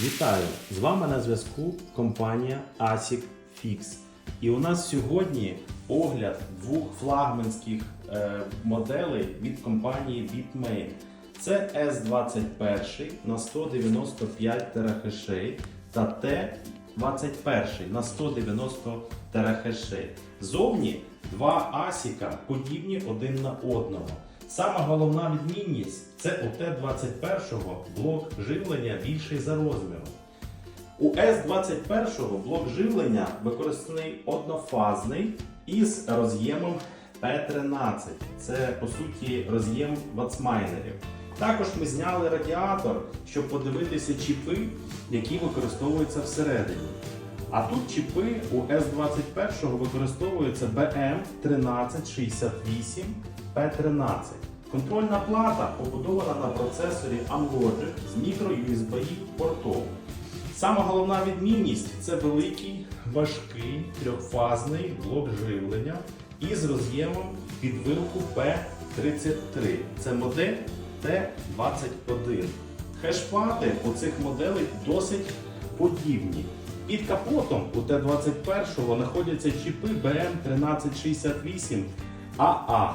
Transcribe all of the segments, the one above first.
Вітаю! З вами на зв'язку компанія ASIC Fix. І у нас сьогодні огляд двох флагманських е, моделей від компанії Bitmain. Це S21 на 195 терахешей та T21 на 190 терахешей. Зовні два асіка подібні один на одного. Сама головна відмінність це у Т-21 блок живлення більший за розміром. У С-21 блок живлення використаний однофазний із роз'ємом P13. Це по суті роз'єм вацмайнерів. Також ми зняли радіатор, щоб подивитися чіпи, які використовуються всередині. А тут чіпи у С-21 використовуються BM1368 P13. Контрольна плата побудована на процесорі Amlogic з мікро-USB портом. Сама головна відмінність це великий, важкий трьохфазний блок живлення із роз'ємом під вилку P33. Це модель T21. Хешплати у цих моделей досить подібні. Під капотом у Т-21 знаходяться чіпи BM1368AA.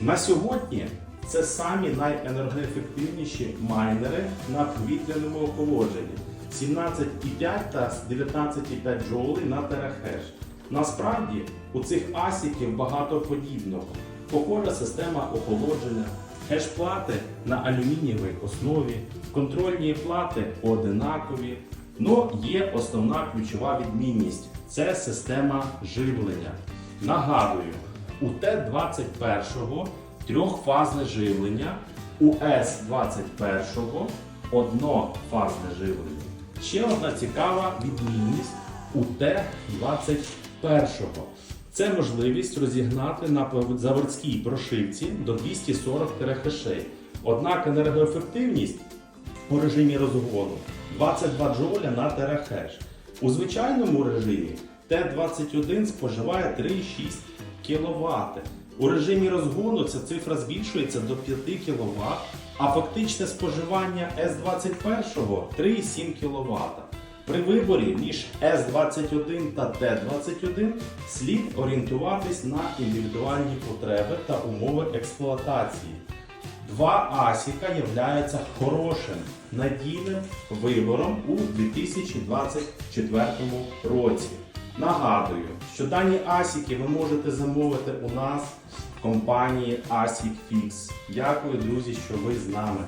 На сьогодні це самі найенергоефективніші майнери на повітряному охолодженні. 17,5 та 19,5 джоулей на терахеш. Насправді у цих асіків багато подібного. Похожа система охолодження, хеш-плати на алюмінієвій основі, контрольні плати одинакові. Но є основна ключова відмінність це система живлення. Нагадую, у Т-21 трьохфазне живлення, у С-21 однофазне живлення. Ще одна цікава відмінність у Т-21. Це можливість розігнати на заводській прошивці до 240 терахешей. Однак енергоефективність у режимі розгону 22 джоуля на терахеш. У звичайному режимі Т-21 споживає 3,6 кВт. У режимі розгону ця цифра збільшується до 5 кВт, а фактичне споживання С-21 3,7 кВт. При виборі між С-21 та Т-21 слід орієнтуватись на індивідуальні потреби та умови експлуатації. Два Асіка являються хорошим надійним вибором у 2024 році. Нагадую, що дані Асіки ви можете замовити у нас в компанії ASIC Fix. Дякую, друзі, що ви з нами.